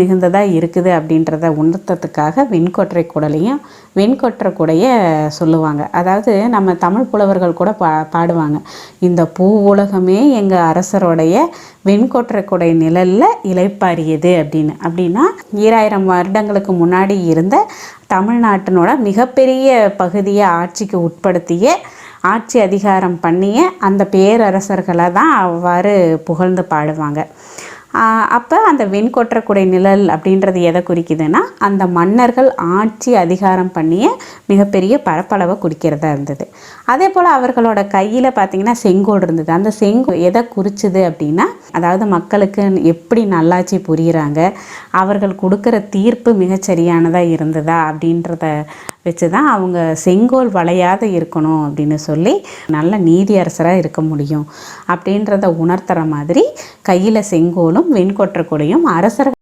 மிகுந்ததாக இருக்குது அப்படின்றத உணர்த்ததுக்காக வெண்கொற்றை குடலையும் வெண்கொற்றை குடைய சொல்லுவாங்க. அதாவது நம்ம தமிழ் புலவர்கள் கூட பா பாடுவாங்க. இந்த பூ உலகமே எங்கள் அரசருடைய வெண்கொற்றை குடை நிழலில் இலைப்பாரியது அப்படின்னு. அப்படின்னா ஈராயிரம் வருடங்களுக்கு முன்னாடி இருந்த தமிழ்நாட்டினோட மிகப்பெரிய பகுதியை ஆட்சிக்கு உட்படுத்திய ஆட்சி அதிகாரம் பண்ணிய அந்த பேரரசர்களை தான் அவ்வாறு புகழ்ந்து பாடுவாங்க. அப்போ அந்த வெண்கொற்றக்குடை நிழல் அப்படின்றது எதை குறிக்குதுன்னா அந்த மன்னர்கள் ஆட்சி அதிகாரம் பண்ணிய மிகப்பெரிய பரப்பளவை குறிக்கிறதா இருந்தது. அதே போல் அவர்களோட கையில் பார்த்தீங்கன்னா செங்கோடு இருந்தது. அந்த செங்கோ எதை குறிச்சுது அப்படின்னா அதாவது மக்களுக்கு எப்படி நல்லாட்சி புரிகிறாங்க அவர்கள் கொடுக்குற தீர்ப்பு மிகச்சரியானதாக இருந்ததா அப்படின்றத வச்சு தான் அவங்க செங்கோல் வளையாத இருக்கணும் அப்படின்னு சொல்லி நல்ல நீதியரசராக இருக்க முடியும். அப்படின்றத உணர்த்துற மாதிரி கையில் செங்கோலும் வெண்கொற்ற கொடையும் அரசர்